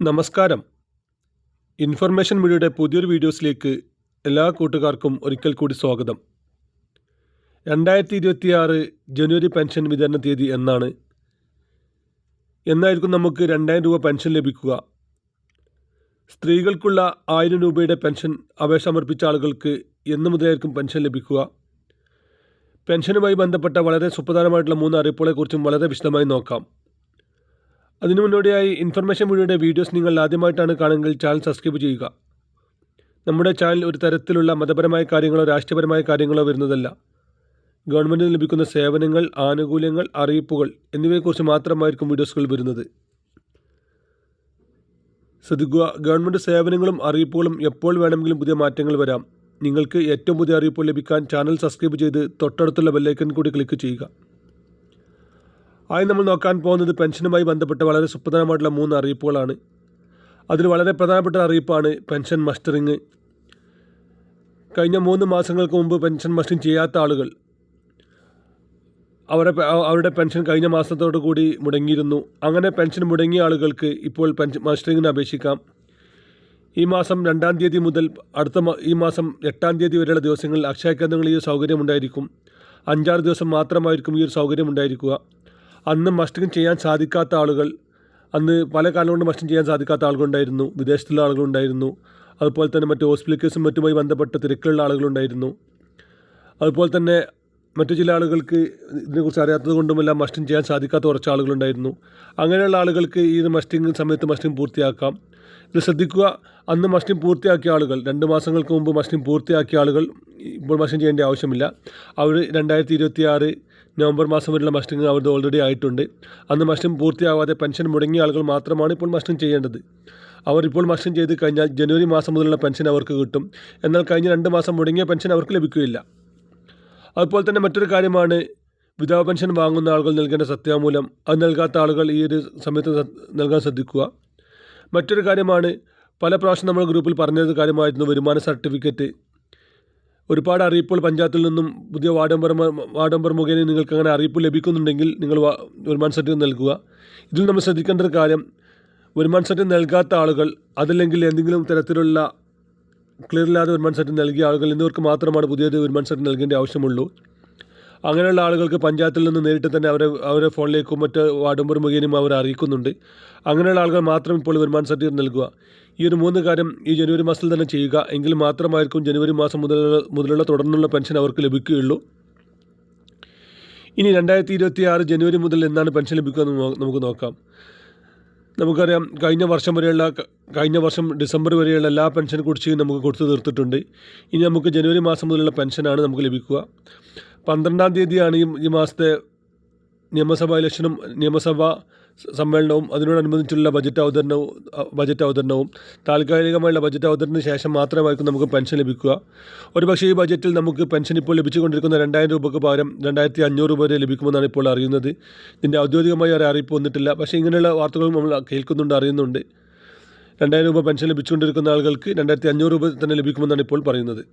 നമസ്കാരം. ഇൻഫർമേഷൻ മീഡിയയുടെ പുതിയൊരു വീഡിയോസിലേക്ക് എല്ലാ കൂട്ടുകാർക്കും ഒരിക്കൽ കൂടി സ്വാഗതം. രണ്ടായിരത്തി ഇരുപത്തിയാറ് ജനുവരി പെൻഷൻ വിതരണ തീയതി എന്നാണ്. എന്നായിരിക്കും നമുക്ക് രണ്ടായിരം രൂപ പെൻഷൻ ലഭിക്കുക. സ്ത്രീകൾക്കുള്ള ആയിരം രൂപയുടെ പെൻഷൻ അപേക്ഷ സമർപ്പിച്ച ആളുകൾക്ക് എന്ന് മുതലായിരിക്കും പെൻഷൻ ലഭിക്കുക. പെൻഷനുമായി ബന്ധപ്പെട്ട വളരെ സുപ്രധാനമായിട്ടുള്ള മൂന്ന് അറിയിപ്പുകളെക്കുറിച്ചും വളരെ വിശദമായി നോക്കാം. അതിനു മുന്നോടിയായി ഇൻഫർമേഷൻ വീഡിയോയുടെ വീഡിയോസ് നിങ്ങൾ ആദ്യമായിട്ടാണ് കാണുമെങ്കിൽ ചാനൽ സബ്സ്ക്രൈബ് ചെയ്യുക. നമ്മുടെ ചാനൽ ഒരു തരത്തിലുള്ള മതപരമായ കാര്യങ്ങളോ രാഷ്ട്രീയപരമായ കാര്യങ്ങളോ വരുന്നതല്ല. ഗവൺമെന്റിന് ലഭിക്കുന്ന സേവനങ്ങൾ ആനുകൂല്യങ്ങൾ അറിയിപ്പുകൾ എന്നിവയെക്കുറിച്ച് മാത്രമായിരിക്കും വീഡിയോസുകൾ വരുന്നത്. ശ്രദ്ധിക്കുക ഗവൺമെന്റ് സേവനങ്ങളും അറിയിപ്പുകളും എപ്പോൾ വേണമെങ്കിലും പുതിയ മാറ്റങ്ങൾ വരാം. നിങ്ങൾക്ക് ഏറ്റവും പുതിയ അറിയിപ്പുകൾ ലഭിക്കാൻ ചാനൽ സബ്സ്ക്രൈബ് ചെയ്ത് തൊട്ടടുത്തുള്ള ബെല്ലൈക്കൻ കൂടി ക്ലിക്ക് ചെയ്യുക. ആയി നമ്മൾ നോക്കാൻ പോകുന്നത് പെൻഷനുമായി ബന്ധപ്പെട്ട വളരെ സുപ്രധാനമായിട്ടുള്ള മൂന്ന് അറിയിപ്പുകളാണ്. അതിൽ വളരെ പ്രധാനപ്പെട്ട അറിയിപ്പാണ് പെൻഷൻ മസ്റ്ററിങ്. കഴിഞ്ഞ മൂന്ന് മാസങ്ങൾക്ക് മുമ്പ് പെൻഷൻ മസ്റ്ററിങ് ചെയ്യാത്ത ആളുകൾ. അവരെ അവരുടെ പെൻഷൻ കഴിഞ്ഞ മാസത്തോടു കൂടി മുടങ്ങിയിരുന്നു. അങ്ങനെ പെൻഷൻ മുടങ്ങിയ ആളുകൾക്ക് ഇപ്പോൾ പെൻഷൻ മസ്റ്ററിങ്ങിന് അപേക്ഷിക്കാം. ഈ മാസം രണ്ടാം തീയതി മുതൽ അടുത്ത ഈ മാസം എട്ടാം തീയതി വരെയുള്ള ദിവസങ്ങളിൽ അക്ഷയ കേന്ദ്രങ്ങളിൽ ഈ സൗകര്യം ഉണ്ടായിരിക്കും. അഞ്ചാറ് ദിവസം മാത്രമായിരിക്കും ഈ ഒരു സൗകര്യം ഉണ്ടായിരിക്കുക. അന്ന് മസ്റ്റിങ് ചെയ്യാൻ സാധിക്കാത്ത ആളുകൾ അന്ന് പല കാലം കൊണ്ട് മസ്റ്റിങ് ചെയ്യാൻ സാധിക്കാത്ത ആളുകളുണ്ടായിരുന്നു വിദേശത്തുള്ള ആളുകളുണ്ടായിരുന്നു അതുപോലെ തന്നെ മറ്റ് ഹോസ്പിറ്റൽ കേസും മറ്റുമായി ബന്ധപ്പെട്ട തിരക്കുള്ള ആളുകളുണ്ടായിരുന്നു. അതുപോലെ തന്നെ മറ്റു ചില ആളുകൾക്ക് ഇതിനെക്കുറിച്ച് അറിയാത്തത് കൊണ്ടുമെല്ലാം മസ്റ്റിംഗ് ചെയ്യാൻ സാധിക്കാത്ത കുറച്ച് ആളുകളുണ്ടായിരുന്നു. അങ്ങനെയുള്ള ആളുകൾക്ക് ഈ മസ്റ്റിംഗ് സമയത്ത് മസ്റ്റിംഗ് പൂർത്തിയാക്കാം. ഇത് ശ്രദ്ധിക്കുക അന്ന് മസ്റ്റിംഗ് പൂർത്തിയാക്കിയ ആളുകൾ രണ്ട് മാസങ്ങൾക്ക് മുമ്പ് മസ്റ്റിംഗ് പൂർത്തിയാക്കിയ ആളുകൾ ഇപ്പോൾ മസ്റ്റിംഗ് ചെയ്യേണ്ട ആവശ്യമില്ല. അവർ രണ്ടായിരത്തി ഇരുപത്തി ആറ് നവംബർ മാസം വരെയുള്ള മസ്റ്റിംഗ് അവരുടെ ഓൾറെഡി ആയിട്ടുണ്ട്. അന്ന് മസ്റ്റിംഗ് പൂർത്തിയാവാതെ പെൻഷൻ മുടങ്ങിയ ആളുകൾ മാത്രമാണ് ഇപ്പോൾ മസ്റ്റിംഗ് ചെയ്യേണ്ടത്. അവർ ഇപ്പോൾ മസ്റ്റിംഗ് ചെയ്ത് കഴിഞ്ഞാൽ ജനുവരി മാസം മുതലുള്ള പെൻഷൻ അവർക്ക് കിട്ടും. എന്നാൽ കഴിഞ്ഞ രണ്ട് മാസം മുടങ്ങിയ പെൻഷൻ അവർക്ക് ലഭിക്കുകയില്ല. അതുപോലെ തന്നെ മറ്റൊരു കാര്യമാണ് വിധവ പെൻഷൻ വാങ്ങുന്ന ആളുകൾ നൽകേണ്ട സത്യാമൂലം. അത് നൽകാത്ത ആളുകൾ ഈ ഒരു സമയത്ത് നൽകാൻ ശ്രദ്ധിക്കുക. മറ്റൊരു കാര്യമാണ് പല പ്രാവശ്യം നമ്മൾ ഗ്രൂപ്പിൽ പറഞ്ഞത് കാര്യമായിരുന്നു വരുമാന സർട്ടിഫിക്കറ്റ്. ഒരുപാട് അറിയിപ്പുകൾ പഞ്ചായത്തിൽ നിന്നും പുതിയ വാർഡ് മെമ്പർ വാർഡ് മെമ്പർ മുഖേന നിങ്ങൾക്ക് അങ്ങനെ അറിയിപ്പ് ലഭിക്കുന്നുണ്ടെങ്കിൽ നിങ്ങൾ വരുമാന സർട്ടിഫിക്കറ്റ് നൽകുക. ഇതിൽ നമ്മൾ ശ്രദ്ധിക്കേണ്ട ഒരു കാര്യം വരുമാന സർട്ടിഫിക്കറ്റ് നൽകാത്ത ആളുകൾ അതല്ലെങ്കിൽ എന്തെങ്കിലും തരത്തിലുള്ള ക്ലിയർ ഇല്ലാതെ വരുമാന സർട്ടിഫിക്കറ്റ് നൽകിയ ആളുകൾ എന്നിവർക്ക് മാത്രമാണ് പുതിയൊരു വരുമാന സർട്ടിഫിക്കറ്റ് നൽകേണ്ട ആവശ്യമുള്ളൂ. അങ്ങനെയുള്ള ആളുകൾക്ക് പഞ്ചായത്തിൽ നിന്ന് നേരിട്ട് തന്നെ അവരെ അവരെ ഫോണിലേക്കും മറ്റ് വാർഡ് മുഖേനയും അവർ അറിയിക്കുന്നുണ്ട്. അങ്ങനെയുള്ള ആളുകൾ മാത്രം ഇപ്പോൾ വരുമാന സർട്ടിഫിക്കറ്റ് നൽകുക. ഈ ഒരു മൂന്ന് കാര്യം ഈ ജനുവരി മാസത്തിൽ തന്നെ ചെയ്യുക. എങ്കിൽ മാത്രമായിരിക്കും ജനുവരി മാസം മുതൽ മുതലുള്ള തുടർന്നുള്ള പെൻഷൻ അവർക്ക് ലഭിക്കുകയുള്ളൂ. ഇനി രണ്ടായിരത്തി ഇരുപത്തി ആറ് ജനുവരി മുതൽ എന്നാണ് പെൻഷൻ ലഭിക്കുക എന്ന് നമുക്ക് നോക്കാം. നമുക്കറിയാം കഴിഞ്ഞ വർഷം വരെയുള്ള കഴിഞ്ഞ വർഷം ഡിസംബർ വരെയുള്ള എല്ലാ പെൻഷൻ കുടിശ്ശികയും നമുക്ക് കൊടുത്തു തീർത്തിട്ടുണ്ട്. ഇനി നമുക്ക് ജനുവരി മാസം മുതലുള്ള പെൻഷനാണ് നമുക്ക് ലഭിക്കുക. പന്ത്രണ്ടാം തീയതിയാണ് ഈ മാസത്തെ നിയമസഭാ ഇലക്ഷനും നിയമസഭാ സമ്മേളനവും. അതിനോടനുബന്ധിച്ചുള്ള ബജറ്റ് അവതരണവും ബജറ്റ് അവതരണവും. താൽക്കാലികമായുള്ള ബജറ്റ് അവതരണത്തിന് ശേഷം മാത്രമായിരിക്കും നമുക്ക് പെൻഷൻ ലഭിക്കുക. ഒരുപക്ഷേ ഈ ബജറ്റിൽ നമുക്ക് പെൻഷൻ ഇപ്പോൾ ലഭിച്ചുകൊണ്ടിരിക്കുന്ന രണ്ടായിരം രൂപയ്ക്ക് പകരം രണ്ടായിരത്തി അഞ്ഞൂറ് രൂപ വരെ ലഭിക്കുമെന്നാണ് ഇപ്പോൾ അറിയുന്നത്. ഇതിന്റെ ഔദ്യോഗികമായി ഒരു അറിയിപ്പ് വന്നിട്ടില്ല. പക്ഷേ ഇങ്ങനെയുള്ള വാർത്തകളും നമ്മൾ കേൾക്കുന്നുണ്ട് അറിയുന്നുണ്ട്. രണ്ടായിരം രൂപ പെൻഷൻ ലഭിച്ചുകൊണ്ടിരിക്കുന്ന ആളുകൾക്ക് രണ്ടായിരത്തി അഞ്ഞൂറ് രൂപ തന്നെ ലഭിക്കുമെന്നാണ് ഇപ്പോൾ പറയുന്നത്.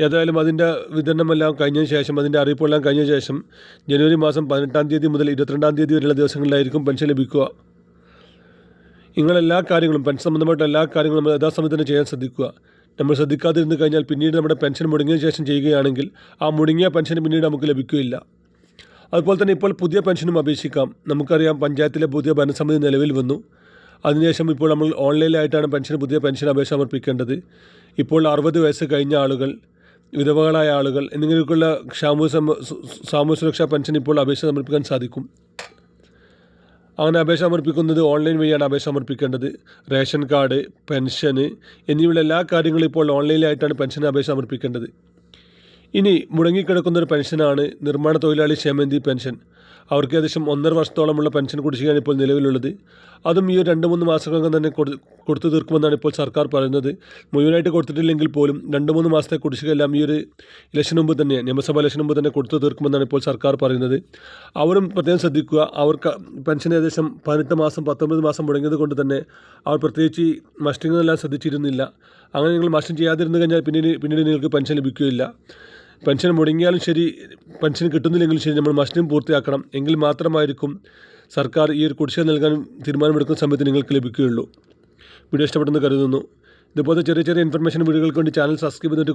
ഏതായാലും അതിന്റെ വിതരണമെല്ലാം കഴിഞ്ഞ ശേഷം അതിന്റെ അറിയിപ്പെല്ലാം കഴിഞ്ഞ ശേഷം ജനുവരി മാസം പതിനെട്ടാം തീയതി മുതൽ ഇരുപത്തിരണ്ടാം തീയതി വരെയുള്ള ദിവസങ്ങളിലായിരിക്കും പെൻഷൻ ലഭിക്കുക. നിങ്ങളെല്ലാ കാര്യങ്ങളും പെൻഷൻ സംബന്ധമായിട്ട് എല്ലാ കാര്യങ്ങളും നമ്മൾ യഥാസമയത്ത് തന്നെ ചെയ്യാൻ ശ്രദ്ധിക്കുക. നമ്മൾ ശ്രദ്ധിക്കാതിരുന്ന് കഴിഞ്ഞാൽ പിന്നീട് നമ്മുടെ പെൻഷൻ മുടങ്ങിയ ശേഷം ചെയ്യുകയാണെങ്കിൽ ആ മുടങ്ങിയ പെൻഷൻ പിന്നീട് നമുക്ക് ലഭിക്കുകയില്ല. അതുപോലെ തന്നെ ഇപ്പോൾ പുതിയ പെൻഷനും അപേക്ഷിക്കാം. നമുക്കറിയാം പഞ്ചായത്തിലെ പുതിയ ഭരണസമിതി നിലവിൽ വന്നു. അതിനുശേഷം ഇപ്പോൾ നമ്മൾ ഓൺലൈനിലായിട്ടാണ് പെൻഷൻ പുതിയ പെൻഷൻ അപേക്ഷ സമർപ്പിക്കേണ്ടത്. ഇപ്പോൾ അറുപത് വയസ്സ് കഴിഞ്ഞ ആളുകൾ വിധവകളായ ആളുകൾ എന്നിങ്ങനെയൊക്കെയുള്ള സാമൂഹ്യ സാമൂഹ്യ സുരക്ഷാ പെൻഷൻ ഇപ്പോൾ അപേക്ഷ സമർപ്പിക്കാൻ സാധിക്കും. അങ്ങനെ അപേക്ഷ സമർപ്പിക്കുന്നത് ഓൺലൈൻ വഴിയാണ് അപേക്ഷ സമർപ്പിക്കേണ്ടത്. റേഷൻ കാർഡ് പെൻഷന് എന്നിവയുള്ള എല്ലാ കാര്യങ്ങളും ഇപ്പോൾ ഓൺലൈനിലായിട്ടാണ് പെൻഷൻ അപേക്ഷ സമർപ്പിക്കേണ്ടത്. ഇനി മുടങ്ങിക്കിടക്കുന്നൊരു പെൻഷനാണ് നിർമ്മാണ തൊഴിലാളി ക്ഷേമനിധി പെൻഷൻ. അവർക്ക് ഏകദേശം ഒന്നര വർഷത്തോളമുള്ള പെൻഷൻ കുടിശ്ശികയാണ് ഇപ്പോൾ നിലവിലുള്ളത്. അതും ഈ രണ്ട് മൂന്ന് മാസങ്ങൾക്കും തന്നെ കൊടുത്തു തീർക്കുമെന്നാണ് ഇപ്പോൾ സർക്കാർ പറയുന്നത്. മുഴുവനായിട്ട് കൊടുത്തിട്ടില്ലെങ്കിൽ പോലും രണ്ട് മൂന്ന് മാസത്തെ കുടിശ്ശികയെല്ലാം ഈ ഒരു ഇലക്ഷൻ മുമ്പ് തന്നെ നിയമസഭാ ഇലക്ഷൻ മുമ്പ് തന്നെ കൊടുത്തു തീർക്കുമെന്നാണ് ഇപ്പോൾ സർക്കാർ പറയുന്നത്. അവരും പ്രത്യേകം ശ്രദ്ധിക്കുക അവർക്ക് പെൻഷൻ ഏകദേശം പതിനെട്ട് മാസം പത്തൊമ്പത് മാസം മുടങ്ങിയത് കൊണ്ട് തന്നെ അവർ പ്രത്യേകിച്ച് മസ്റ്റിംഗ് എല്ലാം ശ്രദ്ധിച്ചിരുന്നില്ല. അങ്ങനെ നിങ്ങൾ മസ്റ്റിംഗ് ചെയ്യാതിരുന്നു കഴിഞ്ഞാൽ പിന്നീട് പിന്നീട് നിങ്ങൾക്ക് പെൻഷൻ ലഭിക്കുകയില്ല. പെൻഷൻ മുടങ്ങിയാലും ശരി പെൻഷൻ കിട്ടുന്നില്ലെങ്കിലും ശരി നമ്മൾ മസ്റ്റിനും പൂർത്തിയാക്കണം. എങ്കിൽ മാത്രമായിരിക്കും സർക്കാർ ഈ ഒരു കുടിശ്ശിക നൽകാൻ തീരുമാനമെടുക്കുന്ന സമയത്ത് നിങ്ങൾക്ക് ലഭിക്കുകയുള്ളൂ. വീഡിയോ ഇഷ്ടപ്പെടുന്നു കരുതുന്നു. ഇതുപോലത്തെ ചെറിയ ചെറിയ ഇൻഫർമേഷൻ വീഡിയോകൾക്ക് വേണ്ടി ചാനൽ സബ്സ്ക്രൈബ് ചെയ്തിട്ട്